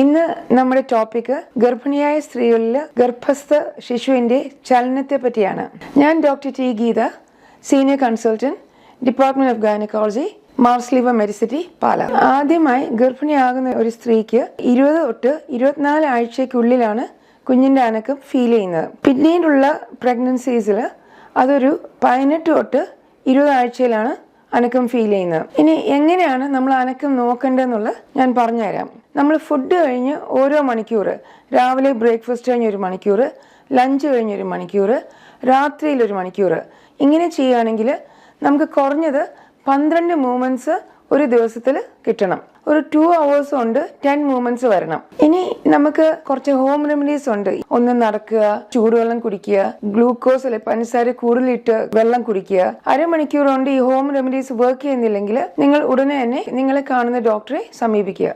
ഇന്ന് നമ്മുടെ ടോപ്പിക് ഗർഭിണിയായ സ്ത്രീകളിൽ ഗർഭസ്ഥ ശിശുവിന്റെ ചലനത്തെ പറ്റിയാണ് ഞാൻ doctor T. Geetha senior consultant department of gynaecology Mar Sleeva Medicity Pala. ആദ്യമായി ഗർഭിണിയാകുന്ന ഒരു സ്ത്രീക്ക് ഇരുപത് തൊട്ട് ഇരുപത്തിനാല് ആഴ്ചയ്ക്കുള്ളിലാണ് കുഞ്ഞിന്റെ അനക്കം ഫീൽ ചെയ്യുന്നത്. പിന്നീടുള്ള പ്രഗ്നൻസീസിൽ അതൊരു പതിനെട്ട് തൊട്ട് ഇരുപത് ആഴ്ചയിലാണ് അനക്കം ഫീൽ ചെയ്യുന്നത്. ഇനി എങ്ങനെയാണ് നമ്മൾ അനക്കം നോക്കേണ്ടതെന്നുള്ളത് ഞാൻ പറഞ്ഞുതരാം. നമ്മൾ ഫുഡ് കഴിഞ്ഞ് ഓരോ മണിക്കൂർ രാവിലെ ബ്രേക്ക്ഫാസ്റ്റ് കഴിഞ്ഞ് ഒരു മണിക്കൂർ ലഞ്ച് കഴിഞ്ഞ് ഒരു മണിക്കൂർ രാത്രിയിൽ ഒരു മണിക്കൂർ ഇങ്ങനെ ചെയ്യുകയാണെങ്കിൽ നമുക്ക് കുറഞ്ഞത് പന്ത്രണ്ട് മൂമെന്റ്സ് ഒരു ദിവസത്തിൽ കിട്ടണം. ഒരു ടു അവേഴ്സ് കൊണ്ട് ടെൻ മൂമെന്റ്സ് വരണം. ഇനി നമുക്ക് കുറച്ച് ഹോം റെമഡീസ് ഉണ്ട്. ഒന്ന് നടക്കുക ചൂടുവെള്ളം കുടിക്കുക ഗ്ലൂക്കോസ് അല്ലെ പഞ്ചസാര കൂടുതലിട്ട് വെള്ളം കുടിക്കുക. അരമണിക്കൂർ കൊണ്ട് ഈ ഹോം റെമഡീസ് വർക്ക് ചെയ്യുന്നില്ലെങ്കിൽ നിങ്ങൾ ഉടനെ തന്നെ നിങ്ങളെ കാണുന്ന ഡോക്ടറെ സമീപിക്കുക.